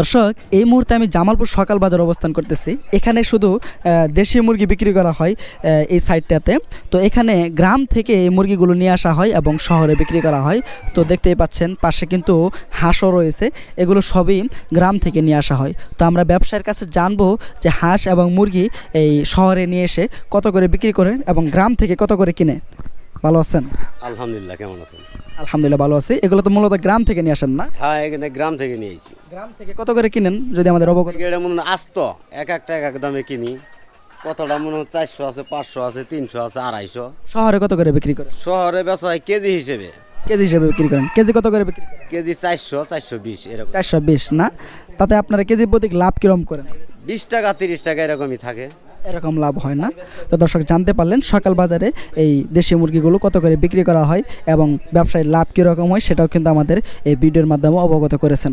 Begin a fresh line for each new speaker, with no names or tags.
দর্শক, এই মুহূর্তে আমি জামালপুর সকাল বাজার অবস্থান করতেছি। এখানে শুধু দেশি মুরগি বিক্রি করা হয় এই সাইডটাতে তো এখানে গ্রাম থেকে এই মুরগিগুলো নিয়ে আসা হয় এবং শহরে বিক্রি করা হয়। তো দেখতেই পাচ্ছেন, পাশে কিন্তু হাঁসও রয়েছে। এগুলো সবই গ্রাম থেকে নিয়ে আসা হয়। তো আমরা ব্যবসায়ীর কাছে জানব যে হাঁস এবং মুরগি এই শহরে নিয়ে এসে কত করে বিক্রি করেন এবং গ্রাম থেকে কত করে কিনে। ভালো আছেন?
আলহামদুলিল্লাহ কেমন আছেন?
আলহামদুলিল্লাহ ভালো আছি। এগুলো তো মূলত গ্রাম থেকে নিয়ে আসেন না?
হ্যাঁ এখানে গ্রাম থেকে নিয়েছি
গ্রাম থেকে কত করে কিনেন যদি আমাদের অবগত
এটা মনে আস্ত। এক একটা এক এক দামে কিনি। কতটা মনে হয় চারশো আছে পাঁচশো আছে তিনশো আছে আড়াইশো।
শহরে কত করে বিক্রি করেন?
শহরে বেচা হয় কেজি হিসেবে।
কেজি হিসেবে বিক্রি করেন। কেজি কত করে বিক্রি করেন?
কেজি চারশো চারশো বিশ এরকম।
চারশো বিশ না? তাতে আপনারা কেজি প্রতি লাভ কিরম করেন?
বিশ টাকা তিরিশ টাকা এরকমই থাকে।
এরকম লাভ হয় না। তো দর্শক, জানতে পারলেন সকাল বাজারে এই দেশি মুরগিগুলো কত করে বিক্রি করা হয় এবং ব্যবসায় লাভ কীরকম হয় সেটাও কিন্তু আমাদের এই ভিডিওর মাধ্যমে অবগত করেছেন।